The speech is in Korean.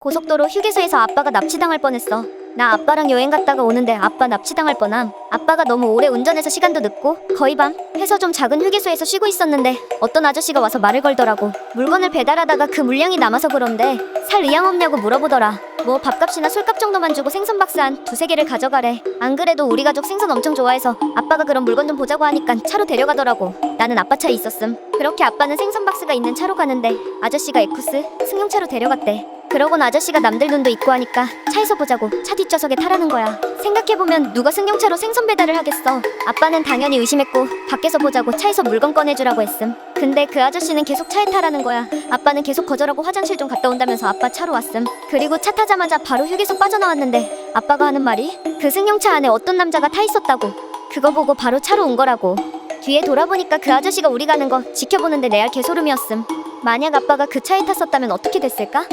고속도로 휴게소에서 아빠가 납치당할 뻔했어. 나 아빠랑 여행 갔다가 오는데 아빠 납치당할 뻔함. 아빠가 너무 오래 운전해서 시간도 늦고 거의 밤 해서 좀 작은 휴게소에서 쉬고 있었는데 어떤 아저씨가 와서 말을 걸더라고. 물건을 배달하다가 그 물량이 남아서 그런데 살 의향 없냐고 물어보더라. 뭐 밥값이나 술값 정도만 주고 생선 박스 한 두세 개를 가져가래. 안 그래도 우리 가족 생선 엄청 좋아해서 아빠가 그런 물건 좀 보자고 하니까 차로 데려가더라고. 나는 아빠 차에 있었음. 그렇게 아빠는 생선 박스가 있는 차로 가는데 아저씨가 에쿠스 승용차로 데려갔대. 그러곤 아저씨가 남들 눈도 있고 하니까 차에서 보자고 차 뒷좌석에 타라는 거야. 생각해보면 누가 승용차로 생선 배달을 하겠어. 아빠는 당연히 의심했고 밖에서 보자고 차에서 물건 꺼내주라고 했음. 근데 그 아저씨는 계속 차에 타라는 거야. 아빠는 계속 거절하고 화장실 좀 갔다 온다면서 아빠 차로 왔음. 그리고 차 타자마자 바로 휴게소 빠져나왔는데 아빠가 하는 말이 그 승용차 안에 어떤 남자가 타 있었다고. 그거 보고 바로 차로 온 거라고. 뒤에 돌아보니까 그 아저씨가 우리 가는 거 지켜보는데 레알 개소름이었음. 만약 아빠가 그 차에 탔었다면 어떻게 됐을까?